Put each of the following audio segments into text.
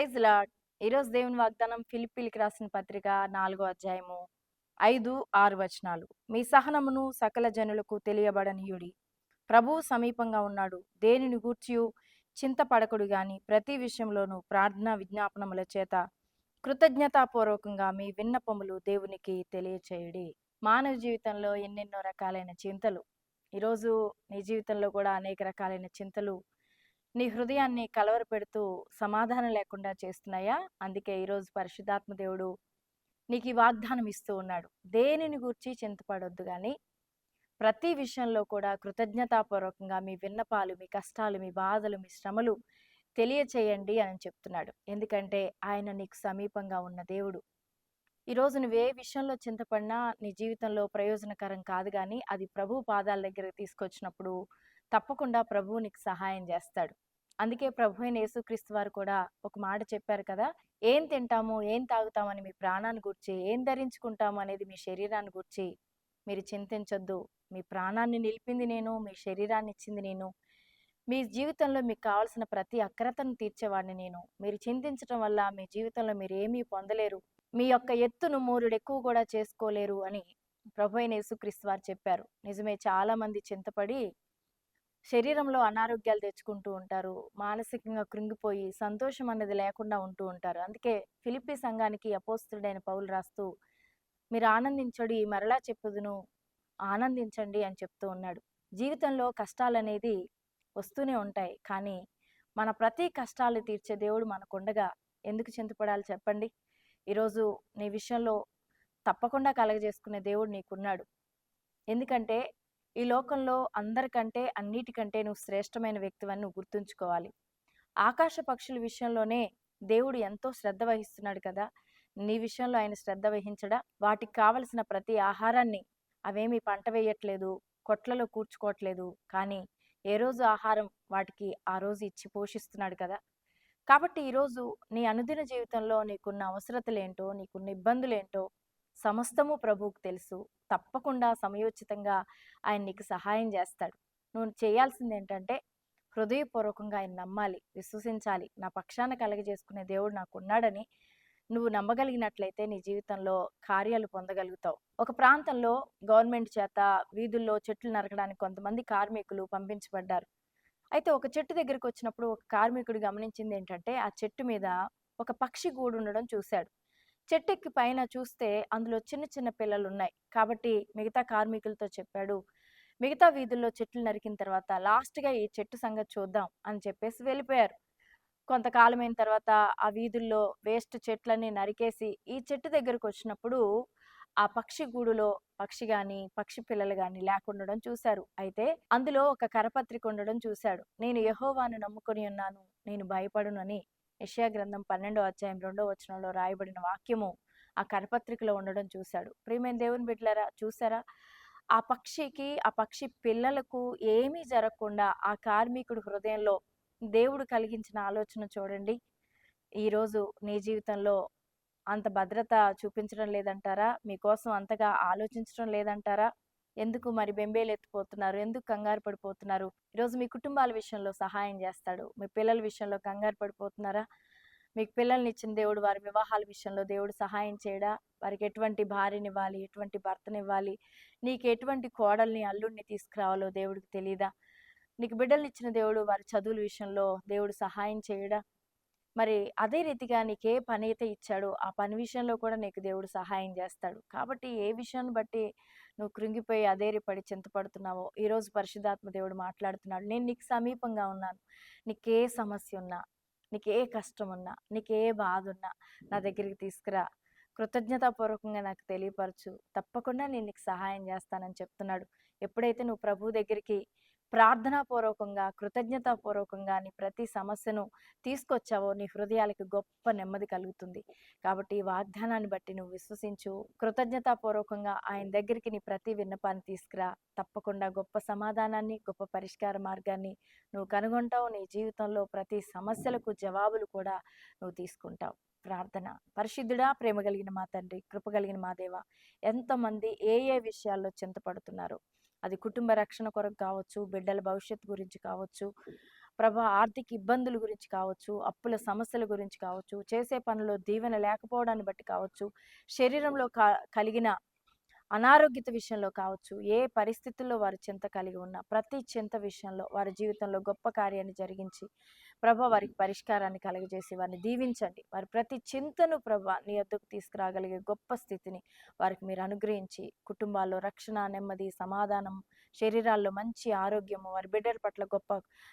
Praise lord ఈరోజు దేవుని వాగ్దానం ఫిలిపిలికి రాసిన పత్రిక నాలుగో అధ్యాయము ఐదు ఆరు వచనాలు. మీ సహనమును సకల జనులకు తెలియబడనీయుడి. ప్రభువు సమీపంగా ఉన్నాడు. దేనిని గూర్చి చింతపడకుడు గాని ప్రతి విషయంలోనూ ప్రార్థన విజ్ఞాపనముల చేత కృతజ్ఞతాపూర్వకంగా మీ విన్నపములు దేవునికి తెలియచేయుడి. మానవ జీవితంలో ఎన్నెన్నో రకాలైన చింతలు. ఈరోజు నీ జీవితంలో కూడా అనేక రకాలైన చింతలు నీ హృదయాన్ని కలవరపెడుతూ సమాధానం లేకుండా చేస్తున్నాయా? అందుకే ఈరోజు పరిశుద్ధాత్మ దేవుడు నీకు ఈ వాగ్దానం ఇస్తూ ఉన్నాడు. దేనిని గూర్చి చింతపడొద్దు కానీ ప్రతి విషయంలో కూడా కృతజ్ఞతాపూర్వకంగా మీ విన్నపాలు మీ కష్టాలు మీ బాధలు మీ శ్రమలు తెలియచేయండి అని చెప్తున్నాడు. ఎందుకంటే ఆయన నీకు సమీపంగా ఉన్న దేవుడు. ఈరోజు నువ్వు ఏ విషయంలో చింతపడినా నీ జీవితంలో ప్రయోజనకరం కాదు కానీ అది ప్రభు పాదాల దగ్గరకు తీసుకొచ్చినప్పుడు తప్పకుండా ప్రభువు నీకు సహాయం చేస్తాడు. అందుకే ప్రభు అయిన యేసుక్రీస్తు వారు కూడా ఒక మాట చెప్పారు కదా ఏం తింటాము ఏం తాగుతామని మీ ప్రాణాన్ని గుర్చి ఏం ధరించుకుంటాము అనేది మీ శరీరాన్ని గుర్చి మీరు చింతించొద్దు. మీ ప్రాణాన్ని నిలిపింది నేను మీ శరీరాన్ని ఇచ్చింది నేను. మీ జీవితంలో మీకు కావాల్సిన ప్రతి అక్రతను తీర్చేవాడిని నేను. మీరు చింతించడం వల్ల మీ జీవితంలో మీరు ఏమీ పొందలేరు. మీ యొక్క ఎత్తును మూరుడు ఎక్కువ కూడా చేసుకోలేరు అని ప్రభు అయిన యేసుక్రీస్తు వారు చెప్పారు. నిజమే చాలా మంది చింతపడి శరీరంలో అనారోగ్యాలు తెచ్చుకుంటూ ఉంటారు. మానసికంగా కృంగిపోయి సంతోషం అనేది లేకుండా ఉంటూ ఉంటారు. అందుకే ఫిలిప్పి సంఘానికి అపోస్తుడైన పౌలు రాస్తూ మీరు ఆనందించడి మరలా చెప్పుదును ఆనందించండి అని చెప్తూ ఉన్నాడు. జీవితంలో కష్టాలు అనేది వస్తూనే ఉంటాయి. కానీ మన ప్రతి కష్టాలు తీర్చే దేవుడు మనకుండగా ఎందుకు చింతపడాలి చెప్పండి? ఈరోజు నీ విషయంలో తప్పకుండా కలగజేసుకునే దేవుడు నీకున్నాడు. ఎందుకంటే ఈ లోకంలో అందరికంటే అన్నిటికంటే నువ్వు శ్రేష్టమైన వ్యక్తివని నువ్వు గుర్తుంచుకోవాలి. ఆకాశ పక్షుల విషయంలోనే దేవుడు ఎంతో శ్రద్ధ వహిస్తున్నాడు కదా! నీ విషయంలో ఆయన శ్రద్ధ వహించడా? వాటికి కావలసిన ప్రతి ఆహారాన్ని అవేమి పంట వేయట్లేదు కొట్లలో కూర్చుకోవట్లేదు కానీ ఏ రోజు ఆహారం వాటికి ఆ రోజు ఇచ్చి పోషిస్తున్నాడు కదా! కాబట్టి ఈరోజు నీ అనుదిన జీవితంలో నీకున్న అవసరతలేంటో నీకున్న ఇబ్బందులేంటో సమస్తము ప్రభువుకు తెలుసు. తప్పకుండా సమయోచితంగా ఆయన నీకు సహాయం చేస్తాడు. నువ్వు చేయాల్సింది ఏంటంటే హృదయపూర్వకంగా ఆయన నమ్మాలి విశ్వసించాలి. నా పక్షాన కలగజేసుకునే దేవుడు నాకు ఉన్నాడని నువ్వు నమ్మగలిగినట్లయితే నీ జీవితంలో కార్యాలు పొందగలుగుతావు. ఒక ప్రాంతంలో గవర్నమెంట్ చేత వీధుల్లో చెట్లు నరకడానికి కొంతమంది కార్మికులు పంపించబడ్డారు. అయితే ఒక చెట్టు దగ్గరికి వచ్చినప్పుడు ఒక కార్మికుడు గమనించింది ఏంటంటే ఆ చెట్టు మీద ఒక పక్షి గూడు ఉండడం చూశాడు. చెట్టెక్కి పైన చూస్తే అందులో చిన్న చిన్న పిల్లలు ఉన్నాయి కాబట్టి మిగతా కార్మికులతో చెప్పాడు మిగతా వీధుల్లో చెట్లు నరికిన తర్వాత లాస్ట్గా ఈ చెట్టు సంగతి చూద్దాం అని చెప్పేసి వెళ్ళిపోయారు. కొంతకాలమైన తర్వాత ఆ వీధుల్లో వేస్ట్ చెట్లన్నీ నరికేసి ఈ చెట్టు దగ్గరకు వచ్చినప్పుడు ఆ పక్షి గూడులో పక్షి గాని పక్షి పిల్లలు గాని లేకుండడం చూశారు. అయితే అందులో ఒక కరపత్రిక ఉండడం చూశాడు. నేను యహోవాను నమ్ముకొని ఉన్నాను. నేను భయపడునని యెషయా గ్రంథం పన్నెండో అధ్యాయం రెండో వచనంలో రాయబడిన వాక్యము ఆ కరపత్రికలో ఉండడం చూశాడు. ప్రియమైన దేవుని బిడ్డలారా చూసారా ఆ పక్షికి ఆ పక్షి పిల్లలకు ఏమీ జరగకుండా ఆ కార్మికుడు హృదయంలో దేవుడు కలిగించిన ఆలోచన చూడండి. ఈరోజు నీ జీవితంలో అంత భద్రత చూపించడం లేదంటారా? మీకోసం అంతగా ఆలోచించడం లేదంటారా? ఎందుకు మరి బెంబేలు ఎత్తిపోతున్నారు? ఎందుకు కంగారు పడిపోతున్నారు? ఈరోజు మీ కుటుంబాల విషయంలో సహాయం చేస్తాడు. మీ పిల్లల విషయంలో కంగారు పడిపోతున్నారా? మీకు పిల్లల్ని ఇచ్చిన దేవుడు వారి వివాహాల విషయంలో దేవుడు సహాయం చేయడా? వారికి ఎటువంటి భార్యనివ్వాలి? ఎటువంటి భర్తనివ్వాలి? నీకు ఎటువంటి కోడల్ని అల్లుడిని తీసుకురావాలో దేవుడికి తెలియదా నీకు బిడ్డలు ఇచ్చిన దేవుడు వారి చదువుల విషయంలో దేవుడు సహాయం చేయడా? మరి అదే రీతిగా నీకు ఏ పని అయితే ఇచ్చాడో ఆ పని విషయంలో కూడా నీకు దేవుడు సహాయం చేస్తాడు. కాబట్టి ఏ విషయాన్ని బట్టి నువ్వు కృంగిపోయి అదేరిపడి చింతపడుతున్నావో ఈరోజు పరిశుద్ధాత్మ దేవుడు మాట్లాడుతున్నాడు. నేను నీకు సమీపంగా ఉన్నాను. నీకే సమస్య ఉన్నా నీకే కష్టం ఉన్నా నీకే బాధ ఉన్నా నా దగ్గరికి తీసుకురా. కృతజ్ఞతాపూర్వకంగా నాకు తెలియపరచు. తప్పకుండా నేను నీకు సహాయం చేస్తానని చెప్తున్నాడు. ఎప్పుడైతే నువ్వు ప్రభు దగ్గరికి ప్రార్థనాపూర్వకంగా కృతజ్ఞతాపూర్వకంగా నీ ప్రతి సమస్యను తీసుకొచ్చావో నీ హృదయాలకు గొప్ప నెమ్మది కలుగుతుంది. కాబట్టి ఈ వాగ్దానాన్ని బట్టి నువ్వు విశ్వసించు. కృతజ్ఞతాపూర్వకంగా ఆయన దగ్గరికి నీ ప్రతి విన్నపాన్ని తీసుకురా. తప్పకుండా గొప్ప సమాధానాన్ని గొప్ప పరిష్కార మార్గాన్ని నువ్వు కనుగొంటావు. నీ జీవితంలో ప్రతి సమస్యలకు జవాబులు కూడా నువ్వు తీసుకుంటావు. ప్రార్థన. పరిశుద్ధుడా ప్రేమ కలిగిన మా తండ్రి కృప కలిగిన మా దేవ ఎంతమంది ఏ ఏ విషయాల్లో చింతపడుతున్నారు. అది కుటుంబ రక్షణ కొరకు కావచ్చు బిడ్డల భవిష్యత్తు గురించి కావచ్చు ప్రభా ఆర్థిక ఇబ్బందుల గురించి కావచ్చు అప్పుల సమస్యల గురించి కావచ్చు చేసే పనిలో దీవెన లేకపోవడాన్ని బట్టి కావచ్చు శరీరంలో క- కలిగిన అనారోగ్యత విషయంలో కావచ్చు ఏ పరిస్థితుల్లో వారు చింత కలిగి ఉన్న ప్రతి చింత విషయంలో వారి జీవితంలో గొప్ప కార్యాన్ని జరిగించి ప్రభ వారికి పరిష్కారాన్ని కలుగజేసి వారిని దీవించండి. వారి ప్రతి చింతను ప్రభ నీ వద్దకు తీసుకురాగలిగే గొప్ప స్థితిని వారికి మీరు అనుగ్రహించి కుటుంబాల్లో రక్షణ నెమ్మది సమాధానం శరీరాల్లో మంచి ఆరోగ్యము వారి బిడ్డల పట్ల గొప్ప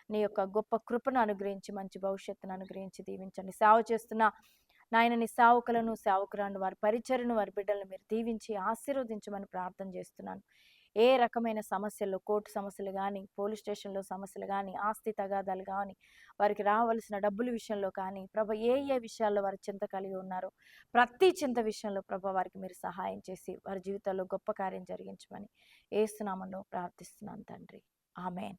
నీ యొక్క గొప్ప కృపను అనుగ్రహించి మంచి భవిష్యత్తును అనుగ్రహించి దీవించండి. సేవ చేస్తున్న నాయన నీ సేవకులను సేవకురాను వారి పరిచయను వారి బిడ్డలను మీరు దీవించి ఆశీర్వదించమని ప్రార్థన చేస్తున్నాను. ఏ రకమైన సమస్యలు కోర్టు సమస్యలు కానీ పోలీస్ స్టేషన్లో సమస్యలు కానీ ఆస్తి తగాదాలు కానీ వారికి రావాల్సిన డబ్బుల విషయంలో కానీ ప్రభ ఏ ఏ విషయాల్లో వారి చింత కలిగి ఉన్నారో ప్రతి చింత విషయంలో ప్రభ వారికి మీరు సహాయం చేసి వారి జీవితాల్లో గొప్ప కార్యం జరిగించమని ఏస్తున్నామను ప్రార్థిస్తున్నాను తండ్రి. ఆమెన్.